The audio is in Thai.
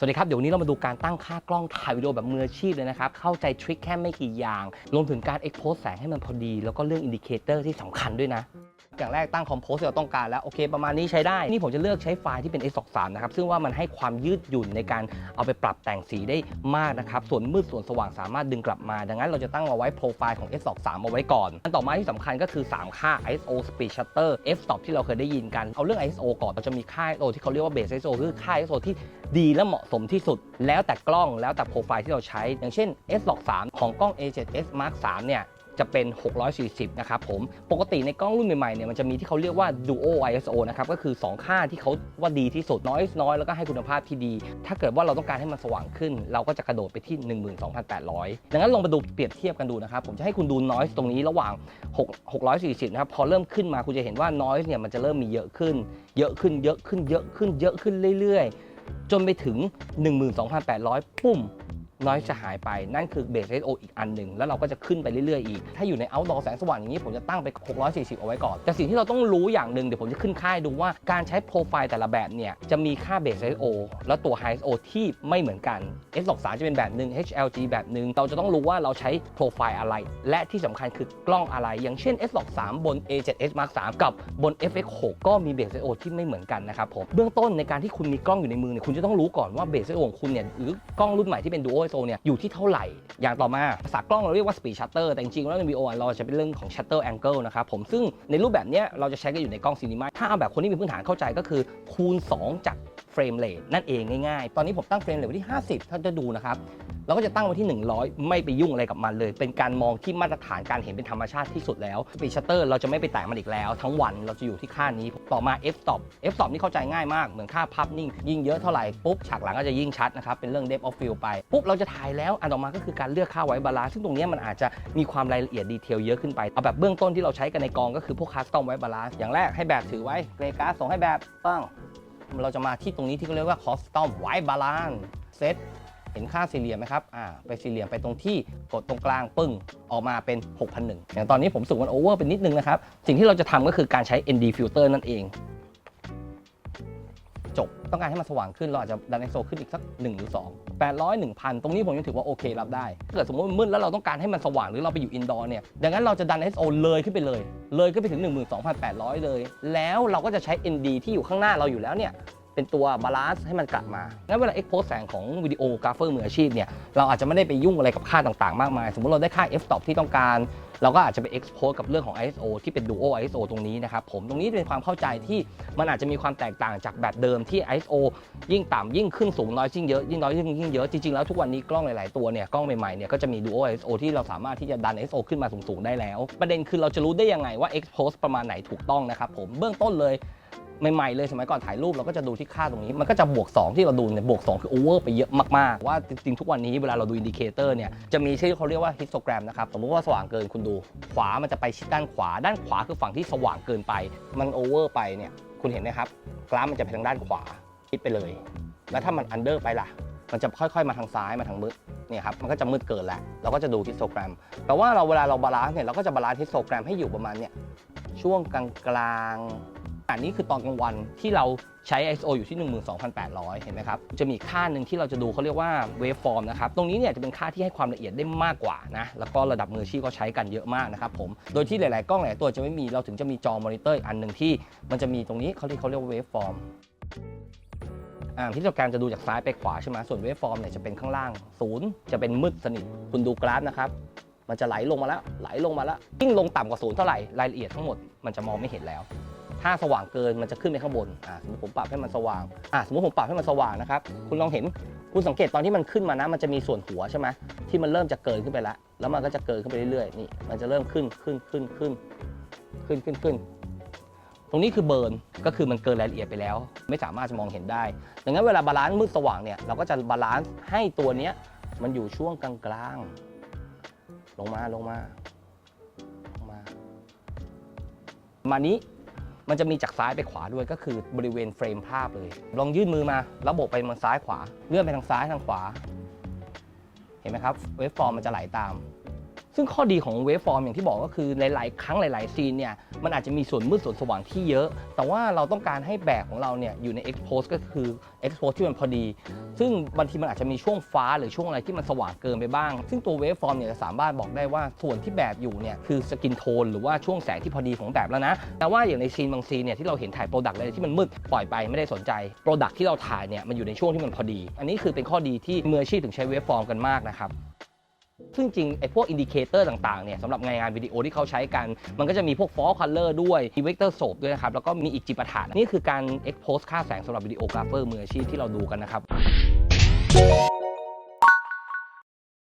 สวัสดีครับ เดี๋ยววันนี้เรามาดูการตั้งค่ากล้องถ่ายวิดีโอแบบมืออาชีพเลยนะครับ เข้าใจทริคแค่ไม่กี่อย่าง รวมถึงการ expose แสงให้มันพอดี แล้วก็เรื่องอินดิเคเตอร์ที่สำคัญด้วยนะ อย่างแรกตั้งคอมโพสที่เราต้องการแล้วโอเคประมาณนี้ใช้ได้ นี่ผมจะเลือกใช้ไฟล์ที่เป็น S23 นะครับซึ่งว่ามันให้ความยืดหยุ่นในการเอาไปปรับแต่งสีได้มากนะครับส่วนมืดส่วนสว่างสามารถดึงกลับมา ดังนั้นเราจะตั้งเอาไว้โปรไฟล์ของ S23 เอาไว้ก่อน อันต่อมาที่สำคัญก็คือ 3 ค่า ISO Speed Shutter f-stop ที่เราเคยได้ยินกันเอาเรื่อง ISO ก่อนเราจะมีค่า ISO ที่เขาเรียกว่า base ISO คือค่า ISO ที่ดีและเหมาะสมที่สุด แล้วแต่กล้องแล้วแต่โปรไฟล์ที่เราใช้ อย่างเช่น S23 ของกล้อง A7S Mark 3เนี่ย จะเป็น 640 นะครับผม ปกติในกล้องรุ่นใหม่ๆ เนี่ย มันจะมีที่เขาเรียกว่า Duo ISO นะครับ ก็คือ 2 ค่าที่เขาว่าดีที่สุด noise น้อยแล้วก็ให้คุณภาพที่ดี ถ้าเกิดว่าเราต้องการให้มันสว่างขึ้น เราก็จะกระโดดไปที่ 12,800 ดังนั้นลองมาดูเปรียบเทียบกันดูนะครับ ผมจะให้คุณดู noise ตรงนี้ระหว่าง 6 640 นะครับ พอเริ่มขึ้นมาคุณจะเห็นว่า noise เนี่ย มันจะเริ่มมีเยอะขึ้น เยอะขึ้น เยอะขึ้น เยอะขึ้น เยอะขึ้นเรื่อยๆ จนไปถึง 12,800 ปุ้ม น้อยจะหายไปนั่นคือเบสเอสโออีกอันหนึ่งแล้วเราก็จะขึ้นไปเรื่อยๆอีก ถ้าอยู่ใน outdoor แสงสว่างอย่างนี้ผมจะตั้งไป 640 เอาไว้ก่อน แต่สิ่งที่เราต้องรู้อย่างหนึ่งเดี๋ยวผมจะขึ้นค่ายดูว่าการใช้โปรไฟล์แต่ละแบบเนี่ยจะมีค่าเบสเอสโอและตัว high ISO ที่ไม่เหมือนกัน S23 จะเป็นแบบหนึ่ง HLG แบบหนึ่งเราจะต้องรู้ว่าเราใช้โปรไฟล์อะไร และที่สำคัญคือกล้องอะไร อย่างเช่น S23 บน A7S Mark 3กับบน FX6 ก็มีเบสเอสโอที่ไม่เหมือนกันนะครับผมเบื้องต้นในการที่คุณมีกล้องอยู่ในมือเนี่ยคุณจะต้องรู้ก่อนว่าเบสเอสโอของคุณเนี่ยหรือกล้องรุ่นใหม่ที่เป็น Duo ISO เนี่ยอยู่ที่เท่าไหร่ อย่างต่อมาภาษากล้องเราเรียกว่า speed shutter แต่จริงๆแล้วในวิดีโอเราจะเป็นเรื่องของ shutter angle นะครับผมซึ่งในรูปแบบเนี้ยเราจะใช้กันอยู่ในกล้องซีนีมาถ้าเอาแบบคนที่มีพื้นฐานเข้าใจก็คือคูณ 2 จากเฟรมเรทนั่นเองง่ายๆ ตอนนี้ผมตั้งเฟรมเรทไว้ที่ 50 ถ้าจะดูนะครับ เราก็จะตั้งไว้ที่ 100 ไม่ไปยุ่งอะไรกับมันเลย เป็นการมองที่มาตรฐานการเห็นเป็นธรรมชาติที่สุดแล้ว speed shutter เราจะไม่ไปแตะมันอีกแล้ว ทั้งวันเราจะอยู่ที่ค่านี้ต่อมา f stop f stop นี่เข้าใจง่ายมากเหมือนค่าพับนิ่ง ยิ่งเยอะเท่าไหร่ปุ๊บฉากหลังก็จะยิ่งชัดนะครับเป็นเรื่อง depth of field ไปปุ๊บเราจะถ่ายแล้วอันต่อมาก็คือการเลือกค่าไว้บาลานซ์ซึ่งตรงนี้มันอาจจะมีความรายละเอียดดีเทลเยอะขึ้นไปเอาแบบเบื้องต้นที่เราใช้กันในกองก็คือพวกคัสตอมไว้บาลานซ์อย่างแรกให้แบบถือไว้เกรกาส่งให้แบบปั้งเราจะมาที่ตรงนี้ที่เขาเรียกว่า custom white balance set เห็นค่าสี่เหลี่ยมไหมครับอ่าไปสี่เหลี่ยมไปตรงที่กดตรงกลางปึ้งออกมาเป็น 6,001อย่างตอนนี้ผมสูงมันโอเวอร์เป็นนิดนึงนะครับ สิ่งที่เราจะทำก็คือการใช้ ND filter นั่นเอง จบต้องการให้มันสว่างขึ้นเราอาจจะดันไอโซขึ้นอีกสัก1หรือ2 800 1,000 ตรงนี้ผมยังถือว่าโอเครับได้ ถ้าเกิดสมมติมืดแล้วเราต้องการให้มันสว่างหรือเราไปอยู่อินดอร์เนี่ย ดังนั้นเราจะดัน ISO เลยขึ้นไปเลย เลยขึ้นไปถึง 12,800 เลย แล้วเราก็จะใช้ ND ที่อยู่ข้างหน้าเราอยู่แล้วเนี่ย เป็นตัวบาลานซ์ให้มันกลับมา งั้นเวลา expose แสงของวิดีโอกราฟเฟอร์มืออาชีพเนี่ย เราอาจจะไม่ได้ไปยุ่งอะไรกับค่าต่างๆ มากมาย สมมติเราได้ค่า f stop ที่ต้องการ เราก็อาจจะไป expose กับเรื่องของ ISO ที่เป็น duo ISO ตรงนี้นะครับ ผม ตรงนี้เป็นความเข้าใจที่มันอาจจะมีความแตกต่างจากแบบเดิมที่ ISO ยิ่งต่ำยิ่งขึ้นสูงน้อยยิ่งเยอะ ยิ่งน้อยยิ่งยิ่งเยอะ จริงๆ แล้วทุกวันนี้กล้องหลายๆ ตัวเนี่ย กล้องใหม่ๆ เนี่ยก็จะมี duo ISO ที่เราสามารถที่จะดัน ISO ขึ้นมาสูงๆ ได้แล้ว ประเด็นคือเราจะรู้ได้ยังไงว่า expose ประมาณไหนถูกต้องนะครับผมเบื้องต้นเลย ใหม่ๆเลยสมัยก่อนถ่ายรูปเราก็จะดูที่ค่าตรงนี้ มันก็จะบวก 2 ที่เราดูเนี่ยบวก 2 คือโอเวอร์ไปเยอะมากๆ ว่าจริงๆ ทุกวันนี้เวลาเราดูอินดิเคเตอร์เนี่ยจะมีชื่อเขาเรียกว่าฮิสโตแกรมนะครับ สมมติว่าสว่างเกินคุณดู ขวามันจะไปชิดด้านขวา ด้านขวาคือฝั่งที่สว่างเกินไป มันโอเวอร์ไปเนี่ยคุณเห็นไหมครับกราฟมันจะไปทางด้านขวาคิดไปเลย แล้วถ้ามันอันเดอร์ไปล่ะมันจะค่อยๆมาทางซ้ายมาทางมืดเนี่ยครับมันก็จะมืดเกินแล้วเราก็จะดูฮิสโตแกรมแปลว่าเราเวลาเราบาลานซ์เนี่ยเราก็จะบาลานซ์ฮิสโตแกรมให้อยู่ประมาณเนี่ยช่วงกลางๆ อันนี้คือตอนกลางวันที่เราใช้ ISO อยู่ที่ 12,800 เห็นไหมครับ จะมีค่าหนึ่งที่เราจะดูเขาเรียกว่า waveform นะครับ ตรงนี้เนี่ยจะเป็นค่าที่ให้ความละเอียดได้มากกว่านะ แล้วก็ระดับมืออาชีพก็ใช้กันเยอะมากนะครับผม โดยที่หลาย ๆ กล้องหลายตัวจะไม่มี เราถึงจะมีจอมอนิเตอร์อีกอันหนึ่งที่ มันจะมีตรงนี้เขาเรียกเขาเรียกว่า waveform อ่าที่เราการจะดูจากซ้ายไปขวาใช่ไหมส่วน waveform เนี่ยจะเป็นข้างล่างศูนย์จะเป็นมืดสนิท คุณดูกราฟนะครับมันจะไหลลงมาแล้วไหลลงมาแล้วยิ่งลงต่ำกว่าศูนย์เท่าไหร่รายละเอียดทั้งหมดมันจะมองไม่เห็นแล้ว ถ้าสว่างเกินมันจะขึ้นไปข้างบนอ่าสมมติผมปรับให้มันสว่างอ่าสมมติผมปรับให้มันสว่างนะครับคุณลองเห็นคุณสังเกตตอนที่มันขึ้นมานะมันจะมีส่วนหัวใช่ไหมที่มันเริ่มจะเกินขึ้นไปแล้วแล้วมันก็จะเกินขึ้นไปเรื่อยๆนี่มันจะเริ่มขึ้นขึ้นขึ้นขึ้นขึ้นขึ้นขึ้นตรงนี้คือเบิร์นก็คือมันเกินรายละเอียดไปแล้ว ไม่สามารถจะมองเห็นได้ดังนั้นเวลาบาลานซ์มืดสว่างเนี่ยเราก็จะบาลานซ์ให้ตัวเนี้ยมันอยู่ช่วงกลางๆลงมาลงมาลงมามานี้ มันจะมีจากซ้ายไปขวาด้วยก็คือบริเวณเฟรมภาพเลย ลองยื่นมือมาแล้วโบกไปทางซ้ายขวา เลื่อนไปทางซ้ายทางขวา เห็นไหมครับเวฟฟอร์มมันจะไหลตาม ซึ่งข้อดีของเวฟฟอร์มอย่างที่บอกก็คือหลาย ๆ ครั้งหลาย ๆ ซีนเนี่ยมันอาจจะมีส่วนมืดส่วนสว่างที่เยอะ แต่ว่าเราต้องการให้แบบของเราเนี่ยอยู่ใน expose ก็คือ expose ที่มันพอดี ซึ่งบางทีมันอาจจะมีช่วงฟ้าหรือช่วงอะไรที่มันสว่างเกินไปบ้าง ซึ่งตัวเวฟฟอร์มเนี่ยจะสามารถบอกได้ว่าส่วนที่แบบอยู่เนี่ยคือสกินโทนหรือว่าช่วงแสงที่พอดีของแบบแล้วนะแต่ว่าอย่างในซีนบางซีนเนี่ยที่เราเห็นถ่ายโปรดักต์อะไรที่มันมืดปล่อยไปไม่ได้สนใจโปรดักต์ที่เราถ่ายเนี่ยมันอยู่ในช่วงที่มันพอดี อันนี้คือเป็นข้อดีที่มืออาชีพถึงใช้เวฟฟอร์มกันมากนะครับ ซึ่งจริงไอ้พวกอินดิเคเตอร์ต่างๆเนี่ยสำหรับงานงานวิดีโอที่เขาใช้กัน มันก็จะมีพวกฟอสคัลเลอร์ด้วยมีเวกเตอร์โ p ด้วยนะครับแล้วก็มีอีกจิปาถะนี่คือการเอ็กโพสค่าแสงสำหรับวิดีโอกราฟเฟอร์มืออาชีพที่เราดูกันนะครับ